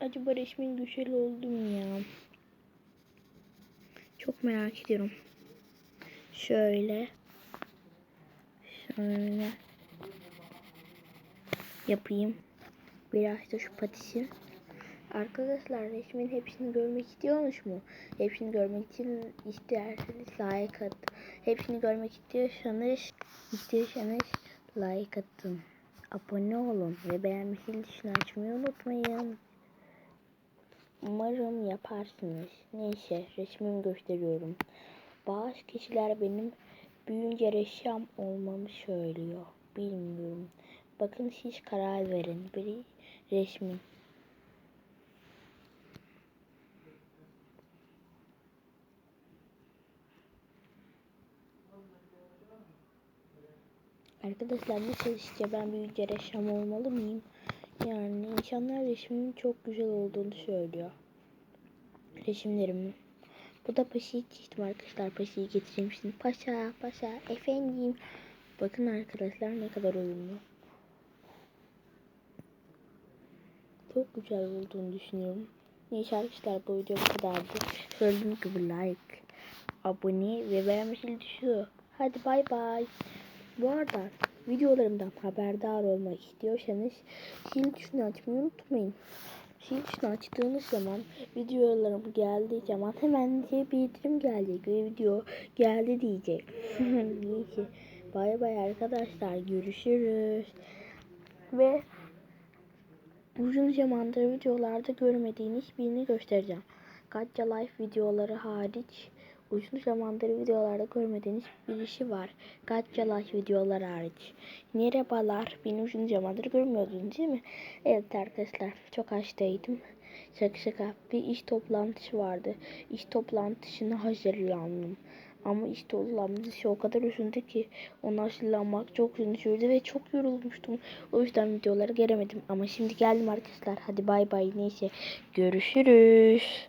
Acaba resmin güzel oldu mu ya? Çok merak ediyorum. Şöyle. Şöyle. Yapayım. Biraz da şu patisi. Arkadaşlar resmin hepsini görmek istiyormuş mu? Hepsini görmek için isterseniz like at. Hepsini görmek istiyorsanız istiyorsanız like atın. Abone olun ve beğenme zil tuşunu açmayı unutmayın. Umarım yaparsınız. Neyse resmimi gösteriyorum. Bazı kişiler benim büyüyünce ressam olmamı söylüyor. Bilmiyorum. Bakın siz karar verin. Biri resmin. Arkadaşlar nasıl işte ben büyüyünce ressam olmalı mıyım? Yani insanlar resmimin çok güzel olduğunu söylüyor. Resimlerim. Bu da paşayı çizdim arkadaşlar. Paşayı getireyim şimdi. Paşa, paşa, efendim. Bakın arkadaşlar ne kadar uyumlu. Çok güzel olduğunu düşünüyorum. Neyse arkadaşlar bu video bu kadardı. Söylediğim gibi like, abone ve beğenmesini düşüyor. Hadi bay bay. Bu arada videolarımdan haberdar olmak istiyorsanız zil tuşunu açmayı unutmayın. Zil tuşunu açtığınız zaman videolarım geldiği zaman hemen size bildirim gelecek ve video geldi diyecek. Neyse bay bay arkadaşlar görüşürüz. Ve uzun zamandır videolarda görmediğiniz birini göstereceğim. Gacha Life videoları hariç uzun zamandır videolarda görmediğiniz birisi var. Gacha Life videoları hariç. Merhabalar. Beni uzun zamandır görmüyordunuz değil mi? Evet arkadaşlar çok hastaydım. Şaka şaka bir iş toplantısı vardı. İş toplantısına hazırlandım. Ama iş toplantısı o kadar uzundu ki onu hazırlanmak çok uzun sürdü ve çok yorulmuştum. O yüzden videoları gelemedim. Ama şimdi geldim arkadaşlar. Hadi bay bay neyse. Görüşürüz.